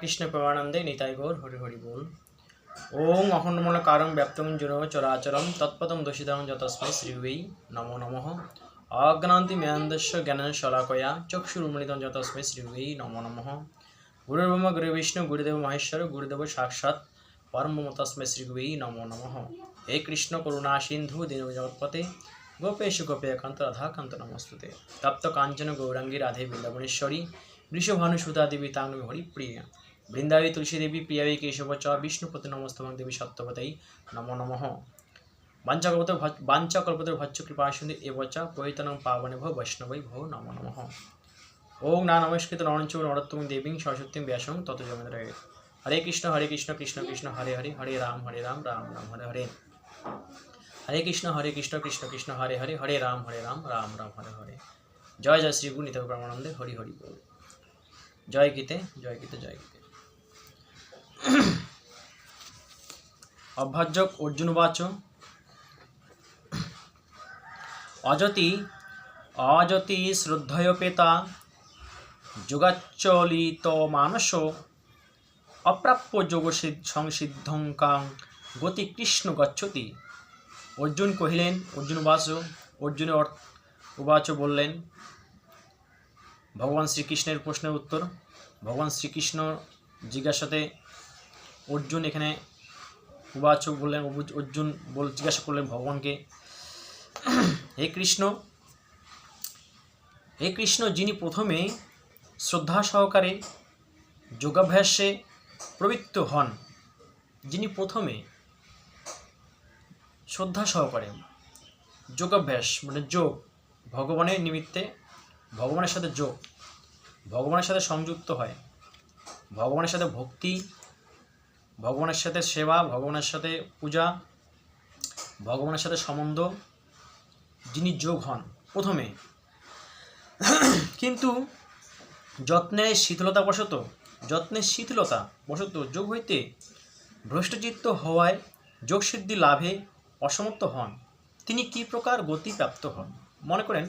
কৃষ্ণ প্রেমানন্দে নিতাই গৌর হরি হরি বল। ওং অখণ্ডমূল কারং ব্যাপ্তং জুন চরাচরম তৎপদম দোষিতং যতস্মৈ শ্রীবৈ নমো নমঃ। অজ্ঞান্তি মেয়ান্দস্য জ্ঞান শলাকয়া চক্ষুরুমৃতং যতস্মৈ শ্রীবৈ নমো নমঃ। গুরুর্ব্রহ্ম গুরু বিষ্ণু গুরুদেব মহেশ্বর গুরুদেব সাক্ষাৎ পরম তস্মৈ শ্রীগুবৈ নমো নমঃ। হে কৃষ্ণ করুণা সিন্ধু দীন জগৎপতে গোপেশ গোপেকান্ত রাধাকান্ত নমস্তুতে। তপ্ত কাঞ্চন গৌরাঙ্গী রাধে বৃন্দাবনেশ্বরী দেবী তাঙ্গি হরিপ্রিয়া বৃন্দাবী তুলসী দেবী প্রিয়াবী কেশব চ বিষ্ণুপতি নমস্তমং দেবী সত্যবতৈ নমো নমঃ বাঞ্চাকল্পত বাঞ্চাকল্পতর ভচ্চ কৃপা সিন্ধু এবচ পৈতনং পাবনে ভো বৈষ্ণবৈ ভো নমো নমঃ ওং না নমস্কৃত নরঞ্চ নরোত্তম দেবীং সরস্বতীং ব্যাসং তত জমেন্দ্র হরে কৃষ্ণ হরে কৃষ্ণ কৃষ্ণ কৃষ্ণ হরে হরে হরে রাম হরে রাম রাম রাম হরে হরে হরে কৃষ্ণ হরে কৃষ্ণ কৃষ্ণ কৃষ্ণ হরে হরে হরে রাম হরে রাম রাম রাম হরে হরে জয় জয় শ্রী নিতাই প্রামানন্দে হরি হরি বল জয় গীতে জয় গীতে জয় গীতে। অভ্যাজ্যক অর্জুনবাচ অযতি অযতি শ্রদ্ধয়পেতা যোগাচ্চলিত মানস, অপ্রাপ্য যোগ সংসিদ্ধঙ্কাং গতি কৃষ্ণ গচ্ছতি। অর্জুন কহিলেন, অর্জুন উবাচ অর্জুন উবাচ বললেন ভগবান শ্রীকৃষ্ণের প্রশ্নের উত্তর। ভগবান শ্রীকৃষ্ণ জিজ্ঞাসাতে অর্জুন এখানে উবাচ বললেন অর্জুন বল জিজ্ঞাসা করলেন ভগবানকে, হে কৃষ্ণ হে কৃষ্ণ, যিনি প্রথমে শ্রদ্ধা সহকারে যোগাভ্যাসে প্রবৃত্ত হন, যিনি প্রথমে শ্রদ্ধা সহকারে যোগাভ্যাস মানে যোগ ভগবানের নিমিত্তে ভগবানের সাথে যোগ, ভগবানের সাথে সংযুক্ত হয়, ভগবানের সাথে ভক্তি, ভগবানের সাথে সেবা, ভগবানের সাথে পূজা, ভগবানের সাথে সম্বন্ধ, যিনি যোগ হন প্রথমে। কিন্তু যত্নের শীতলতা বশত যত্নের শীতলতা বশত যোগ হইতে ভ্রষ্টচিত্ত হওয়ায় যোগসিদ্ধি লাভে অসমর্থ হন। তিনি কি প্রকার গতি প্রাপ্ত হন? মনে করেন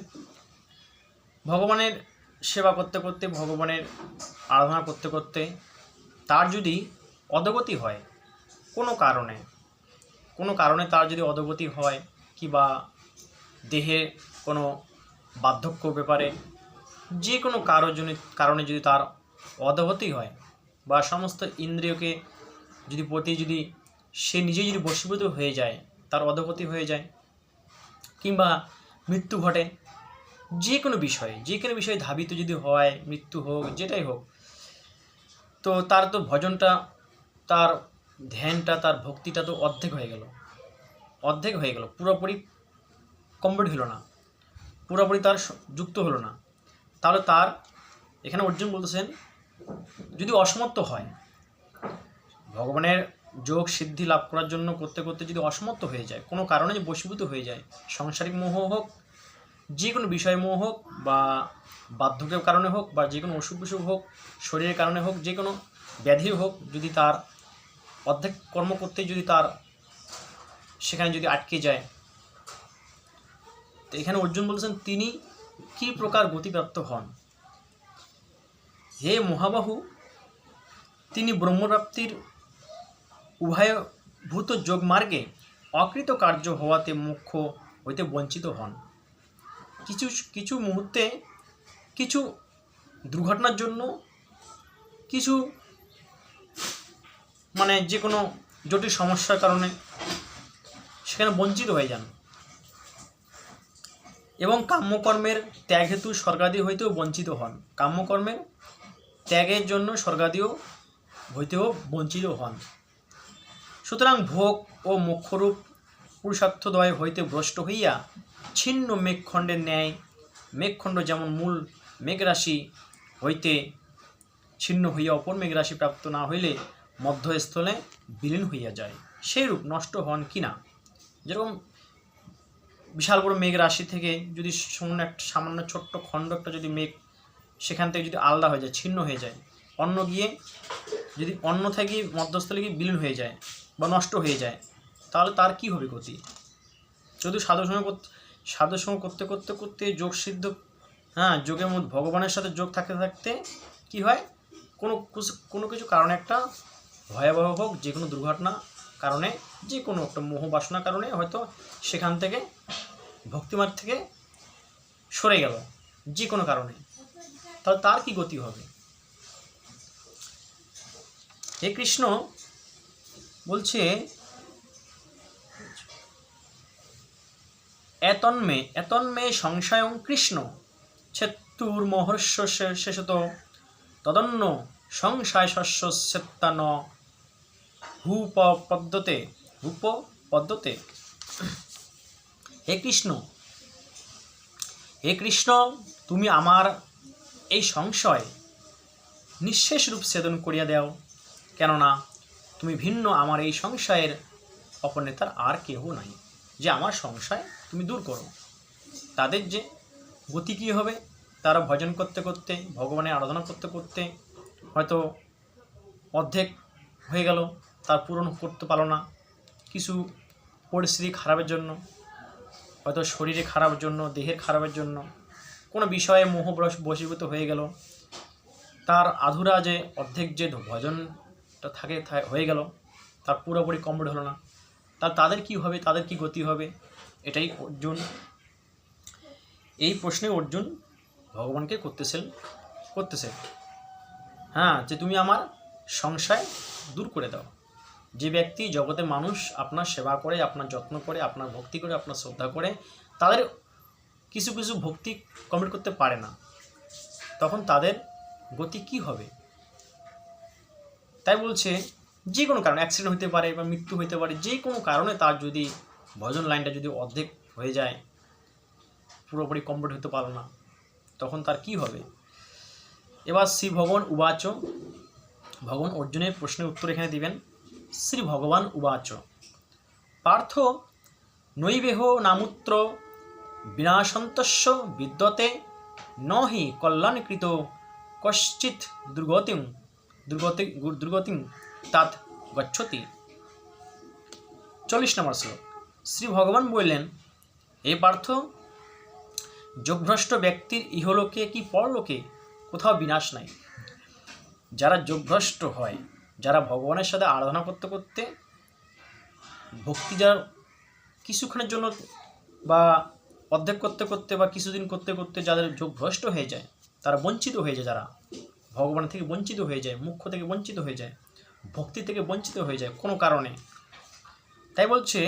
ভগবানের সেবা করতে করতে, ভগবানের আরাধনা করতে করতে তার যদি অধগতি হয়, কোনো কারণে কোনো কারণে তার যদি অধগতি হয় কিবা দেহে কোনো বার্ধক্য ব্যাপারে যে কোনো কারোর জন্য, কারণে যদি তার অধগতি হয় বা সমস্ত ইন্দ্রিয়কে যদি প্রতি যদি সে নিজে যদি বশীভূত হয়ে যায়, তার অধগতি হয়ে যায় কিংবা মৃত্যু ঘটে যে কোনো বিষয়ে যে কোনো বিষয়ে ধাবিত যদি হয়, মৃত্যু হোক, যেটাই হোক, তো তার তো ভজনটা, তার ধ্যানটা, তার ভক্তিটা তো অর্ধেক হয়ে গেল। অর্ধেক হয়ে গেল, পুরোপুরি কমপ্লিট হলো না। পুরোপুরি তার যুক্ত হলো না। তাহলে তার, এখানে অর্জুন বলতেছেন, যদি অসমর্থ হয়, ভগবানের যোগ সিদ্ধি লাভ করার জন্য করতে করতে যদি অসমর্থ হয়ে যায়, কোনো কারণে যে বশীভূত হয়ে যায়, সাংসারিক মোহ হোক যে কোনো বিষয় মোহ হোক বা বার্ধক্যের কারণে হোক বা যে কোনো অসুখ বিসুখ হোক, শরীরের কারণে হোক যে কোনো ব্যাধি হোক, যদি তার অর্ধেক কর্ম করতে যদি তার সেখানে যদি আটকে যায়। তো এখানে অর্জুন বলছেন, তিনি কি প্রকার গতিপ্রাপ্ত হন? হে মহাবাহু, তিনি ব্রহ্মপ্রাপ্তির উভয়ভূত যোগমার্গে অকৃত কার্য হওয়াতে মুখ্য হইতে বঞ্চিত হন। কিছু কিছু মুহূর্তে, কিছু দুর্ঘটনার জন্য, কিছু মানে যে কোনো জটিল সমস্যার কারণে সেখানে বঞ্চিত হয়ে যান। এবং কাম্যকর্মের ত্যাগ হেতু স্বর্গাদি হইতেও বঞ্চিত হন। কাম্যকর্মের ত্যাগের জন্য স্বর্গাদিও হইতেও বঞ্চিত হন। সুতরাং ভোগ ও মোক্ষরূপ পুরুষার্থদয় হইতে ভ্রষ্ট হইয়া ছিন্ন মেঘখণ্ডের ন্যায়, মেঘখণ্ড যেমন মূল মেঘরাশি হইতে ছিন্ন হইয়া অপর মেঘরাশি প্রাপ্ত না হইলে মধ্যস্থলে বিলীন হইয়া যায়। সেইরূপ নষ্ট হন কি না? যেরকম বিশাল বড় মেঘ রাশি থেকে যদি সামান্য একটা, সামান্য ছোট্ট খণ্ড একটা যদি মেঘ সেখান থেকে যদি আলাদা হয়ে যায়, ছিন্ন হয়ে যায়, অন্য গিয়ে যদি অন্য থেকে মধ্যস্থলে গিয়ে বিলীন হয়ে যায় বা নষ্ট হয়ে যায়, তাহলে তার কি হবে গতি? যদি সাধুসঙ্গ করতে সাধুসঙ্গ করতে করতে করতে যোগ সিদ্ধ হ্যাঁ যোগের মধ্যে ভগবানের সাথে যোগ থাকতে থাকতে কি হয়? কোনো কোনো কিছু কারণে একটা ভয়াবহ হোক, যে কোনো দুর্ঘটনা কারণে, যে কোনো একটা মোহ বাসনার কারণে হয়তো সেখান থেকে ভক্তিমার থেকে সরে গেল, যে কোনো কারণে। তাহলে তার কি গতি হবে? হে কৃষ্ণ, বলছে এতন্মে এতন্মে সংশয়ং কৃষ্ণ। ছেত্তুর মহর্ষ শেষত। তদন্য সংশয় শস্য সেত্তান হুপ পদ্মতে হুপ পদ্মতে হে কৃষ্ণ হে কৃষ্ণ, তুমি আমার এই সংশয় নিঃশেষ রূপ ছেদন করিয়া দাও। কেননা, তুমি ভিন্ন আমার এই সংশয়ের অপনেতার আর কেহ নাই, যে আমার সংশয় তুমি দূর করো। তাদের যে গতি কী হবে, তারা ভজন করতে করতে, ভগবানের আরাধনা করতে করতে হয়তো অর্ধেক হয়ে গেল, তার পূরণ করতে পারল না। কিছু পরিস্থিতি খারাপের জন্য, হয়তো শরীরে খারাপের জন্য, দেহের খারাপের জন্য কোনো বিষয়ে মোহব্রস বশীভূত হয়ে গেল। তার আধুরা যে অর্ধেক যে ভজনটা থাকে হয়ে গেল। তার পুরোপুরি কমপ্লিট হলো না। তা তাদের কি হবে, তাদের কি গতি হবে? এটাই অর্জুন। এই প্রশ্নে অর্জুন ভগবানকে করতেছেন, করতেছে। হ্যাঁ যে তুমি আমার সংশয় দূর করে দাও। যে ব্যক্তি জগতে মানুষ আপনার সেবা করে, আপনার যত্ন করে, আপনার ভক্তি করে, আপনার শ্রদ্ধা করে, তাদের কিছু কিছু ভক্তি কমপ্লিট করতে পারে না, তখন তাদের গতি কি হবে? তাই বলছে, যে কোনো কারণে অ্যাক্সিডেন্ট হতে পারে বা মৃত্যু হতে পারে, যে কোনো কারণে তার যদি ভজন লাইনটা যদি অর্ধেক হয়ে যায়, পুরোপুরি কমপ্লিট হতে পারল না, তখন তার কি হবে? এবার শ্রী ভগবান উবাচ, ভগবান অর্জুনের প্রশ্নের উত্তর এখানে দিবেন, শ্রী ভগবান উবাচ, পার্থ নৈবেহ নামূত্র বিনাশন্তস্য বিদ্যতে ন হি কল্যাণকৃত কশ্চিৎ দুর্গতিং দুর্গতি দুর্গতিং তাৎ গচ্ছতি। চল্লিশ নম্বর শ্লোক। শ্রী ভগবান বললেন, হে পার্থ, যোগভ্রষ্ট ব্যক্তির ইহলোকে কি পরলোকে? কোথাও বিনাশ নাই। যারা যোগভ্রষ্ট হয়, যারা ভগবানের সাথে আরাধনা করতে করতে ভক্তি যার কিছুক্ষণের জন্য বা অর্ধেক করতে করতে বা কিছুদিন করতে করতে যাদের যোগ ভ্রষ্ট হয়ে যায়, তারা বঞ্চিত হয়ে যায় যারা। ভগবান থেকে বঞ্চিত হয়ে যায়, মুখ্য থেকে বঞ্চিত হয়ে যায়, ভক্তি থেকে বঞ্চিত হয়ে যায় কোনো কারণে। তাই বলছে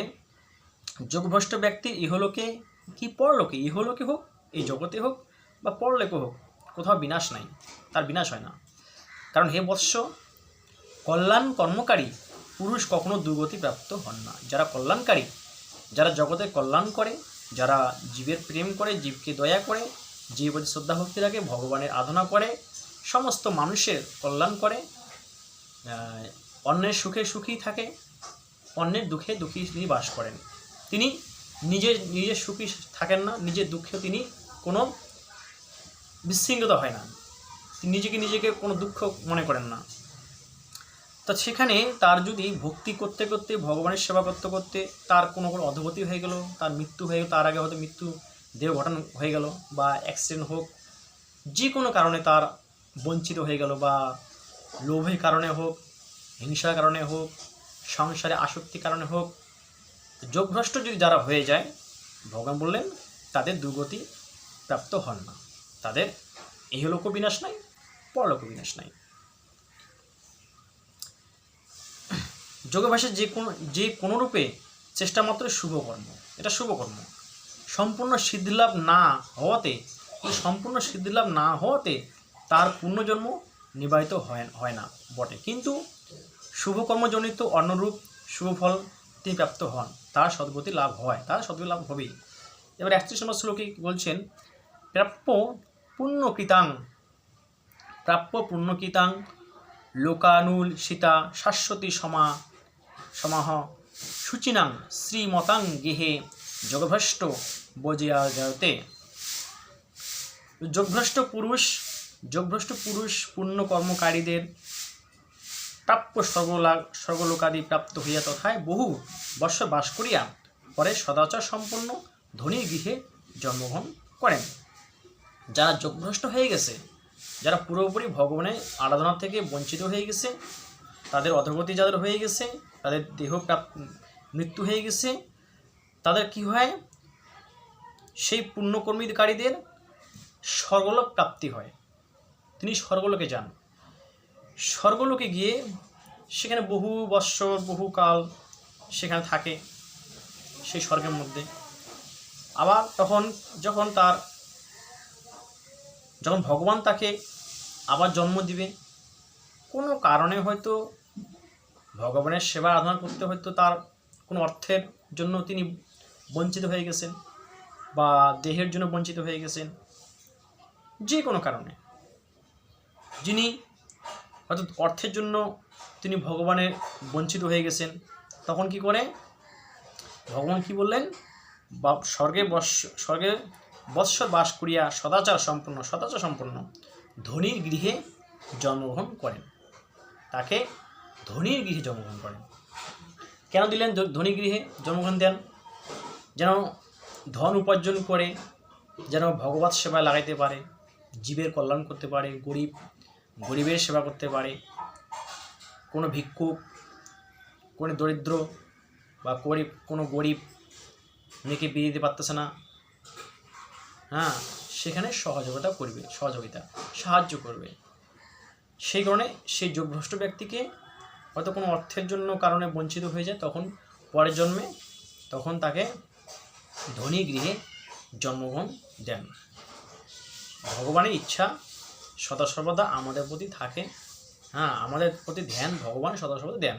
যোগভ্রষ্ট ব্যক্তির ইহলোকে কি পরলোকে? ইহলোকে হোক, এই জগতে হোক বা পরলোকে হোক, কোথাও বিনাশ নাই, তার বিনাশ হয় না। কারণ হে বৎস, কল্যাণ কর্মকারী পুরুষ কখনো দুর্গতি প্রাপ্ত হন না। যারা কল্যাণকারী, যারা জগতে কল্যাণ করে, যারা জীবের প্রেম করে, জীবকে দয়া করে জীবের প্রতি শ্রদ্ধা ভক্তি রাখে, ভগবানের আরাধনা করে, সমস্ত মানুষের কল্যাণ করে অন্যের সুখে সুখী থাকে, অন্যের দুঃখে দুঃখী তিনি বাস করেন। তিনি নিজের নিজের সুখী থাকেন না, নিজের দুঃখে তিনি কোনো বিশৃঙ্খতা হয় না। তিনি নিজেকে নিজেকে কোনো দুঃখ মনে করেন না। তা সেখানে তার যদি ভক্তি করতে করতে, ভগবানের সেবা করতে করতে তার কোনো কোনো অধগতি হয়ে গেল, তার মৃত্যু হয়ে গেল, তার আগে হয়তো মৃত্যু দেহ ঘটন হয়ে গেল বা অ্যাক্সিডেন্ট হোক, যে কোনো কারণে তার বঞ্চিত হয়ে গেল বা লোভের কারণে হোক, হিংসার কারণে হোক, সংসারে আসক্তির কারণে হোক যোগভ্রষ্ট যদি যারা হয়ে যায়, ভগবান বললেন, তাদের দুর্গতি প্রাপ্ত হন না। তাদের ইহলোক বিনাশ নাই, পরলোক বিনাশ নাই। যোগাভ্যাসের যে কোনো যে কোনো রূপে চেষ্টা মাত্র শুভকর্ম। এটা শুভকর্ম। সম্পূর্ণ সিদ্ধিলাভ না হওয়াতে, সম্পূর্ণ সিদ্ধিলাভ না হওয়াতে তার পুণ্যজন্ম নিবাহিত হয় হয় না, বটে। কিন্তু শুভকর্মজনিত অন্যরূপ শুভফল তিনি প্রাপ্ত হন, তার সদ্গতি লাভ হয়, তার সদ্গতি লাভ হবেই। এবার একত্রিশ নম্বর শ্লোকে বলছেন, প্রাপ্য পুণ্যকৃতাং প্রাপ্য পুণ্যকৃতাং লোকানুল সীতা শাশ্বতী সমা, সমাহ শুচিনাং শ্রীমতাং গেহে যোগভ্রষ্ট বজিয়া জয়তে। যোগভ্রষ্ট পুরুষ যোগভ্রষ্ট পুরুষ পুণ্য কর্মকারীদের প্রাপ্য স্বর্গলাভ স্বর্গলোকাদি প্রাপ্ত হইয়া তথায় বহু বৎসর বাস করিয়া পরে সদাচার সম্পন্ন ধনীর গৃহে জন্মগ্রহণ করেন। যারা যোগভ্রষ্ট হয়ে গেছে, যারা পুরোপুরি ভগবানের আরাধনা থেকে বঞ্চিত হয়ে গেছে, তাদের অধগতি যাদের হয়ে গেছে, তাদের দেহ মৃত্যু হয়ে গেছে, তাদের কি হয়? সেই পুণ্যকর্মীকারীদের স্বর্গলোক প্রাপ্তি হয়। তিনি স্বর্গলোকে যান স্বর্গলোকে গিয়ে সেখানে বহু বৎসর, বহু কাল সেখানে থাকে সেই স্বর্গের মধ্যে। আবার তখন যখন তার, যখন ভগবান তাকে আবার জন্ম দিবে, কোনো কারণে হয়তো ভগবানের সেবা আরাধনা করতে হয়তো তার কোনো অর্থের জন্য তিনি বঞ্চিত হয়ে গেছেন বা দেহের জন্য বঞ্চিত হয়ে গেছেন, যে কোনো কারণে। যিনি হয়তো অর্থের জন্য তিনি ভগবানের বঞ্চিত হয়ে গেছেন। তখন কি করে? ভগবান কি বললেন? বা স্বর্গে বৎস স্বর্গে বৎসর বাস করিয়া সদাচার সম্পন্ন সদাচার সম্পন্ন ধনীর গৃহে জন্মগ্রহণ করেন। তাকে ধনীর গৃহে জন্মগ্রহণ করেন। কেন দিলেন ধনী গৃহে জন্মগ্রহণ দেন? যেন ধন উপার্জন করে, যেন ভগবত সেবায় লাগাইতে পারে, জীবের কল্যাণ করতে পারে, গরিব গরিবের সেবা করতে পারে। কোনো ভিক্ষুক, কোনো দরিদ্র বা গরিব, কোনো গরিব মেয়েকে বিয়ে দিতে পারতেছে না। হ্যাঁ সেখানে সহযোগিতা করবে, সহযোগিতা, সাহায্য করবে। সেই কারণে সেই যোগভ্রষ্ট ব্যক্তিকে হয়তো কোনো অর্থের জন্য কারণে বঞ্চিত হয়ে যায়, তখন পরের জন্মে তখন তাকে ধনী গৃহে জন্মগ্রহণ দেন। ভগবানের ইচ্ছা সদা সর্বদা আমাদের প্রতি থাকে। হ্যাঁ আমাদের প্রতি ধ্যান, ভগবান সদা সর্বদা দেন।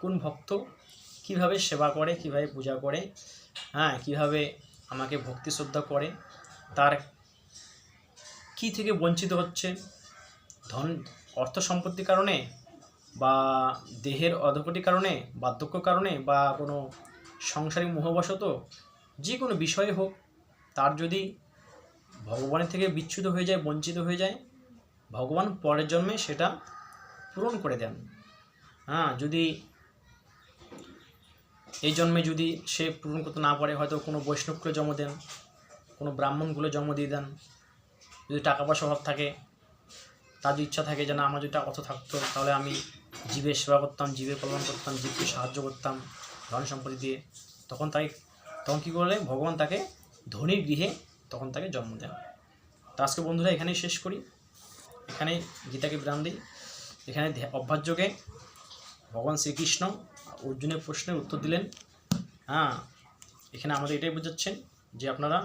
কোন ভক্ত কীভাবে সেবা করে, কীভাবে পূজা করে হ্যাঁ কীভাবে আমাকে ভক্তি শ্রদ্ধা করে, তার কি থেকে বঞ্চিত হচ্ছে, ধন, অর্থ সম্পত্তির কারণে বা দেহের অধকটির কারণে বার্ধক্য কারণে বা কোনো সংসারিক মোহবশত যে কোনো বিষয়ে হোক, তার যদি ভগবানের থেকে বিচ্ছুত হয়ে যায়, বঞ্চিত হয়ে যায় ভগবান পরের জন্মে সেটা পূরণ করে দেন। হ্যাঁ যদি এই জন্মে যদি সে পূরণ করতে না পারে, হয়তো কোনো বৈষ্ণবকে জন্ম দেন, কোনো ব্রাহ্মণগুলো জন্ম দিয়ে দেন। যদি টাকা পয়সা অভাব থাকে, তার ইচ্ছা থাকে যে না, আমার যদি অর্থ থাকতো, তাহলে আমি জীবের সেবা করতাম, জীবের কল্যাণ করতাম, জীবকে সাহায্য করতাম ধন সম্পত্তি দিয়ে। তখন তাই তখন কী করলে? ভগবান তাকে ধনীর গৃহে তখন তাকে জন্ম দেন। তো আজকে বন্ধুরা এখানেই শেষ করি। এখানে গীতাকে বিরাম দিই। এখানে অভ্যাসযোগে ভগবান শ্রীকৃষ্ণ অর্জুনের প্রশ্নের উত্তর দিলেন। হ্যাঁ এখানে আমাদের এটাই বোঝাচ্ছেন যে আপনারা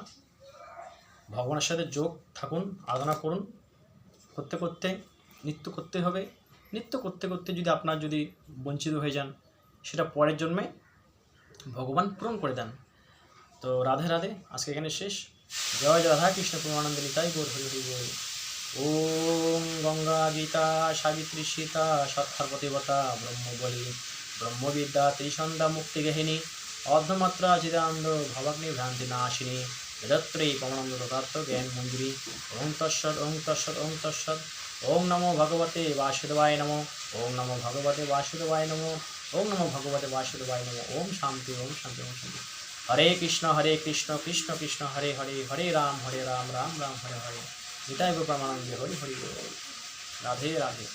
ভগবানের সাথে যোগ থাকুন, আরাধনা করুন। করতে করতে নৃত্য করতে হবে। নৃত্য করতে করতে যদি আপনার যদি বঞ্চিত হয়ে যান, সেটা পরের জন্মে ভগবান পূরণ করে দেন। তো রাধে রাধে, আজকে এখানে শেষ। জয় রাধা কৃষ্ণ প্রমানন্দ নিতাই গৌর হরি হরি ওম গঙ্গা গীতা সাবিত্রী সীতা সৎকারপতিবতা ব্রহ্মবলী ব্রহ্মবিদ্যা ত্রিসন্ধ্যা মুক্তিগেহিনী অর্ধমাত্রা চিদানন্দ ভবাগ্নি ভ্রান্তি নাশিনী বেদত্রী পবনন্দ তথার্থ জ্ঞান মঞ্জুরি ওং তৎসৎ ওং তৎসৎ ওং তৎসৎ। ওং নমো ভগবতে বাসুদেবায় নমো। ওং নমো ভগবতে বাসুদেবায় নমো। ওং নমো ভগবতে বাসুদেবায় নমো। ওম শান্তি ওম শান্তি ওম শান্তি। হরে কৃষ্ণ হরে কৃষ্ণ কৃষ্ণ কৃষ্ণ, হরে হরে হরে রাম হরে রাম রাম রাম, হরে হরে। নিতাই গোপ্রমানন্দে হরি হরি বল। রাধে রাধে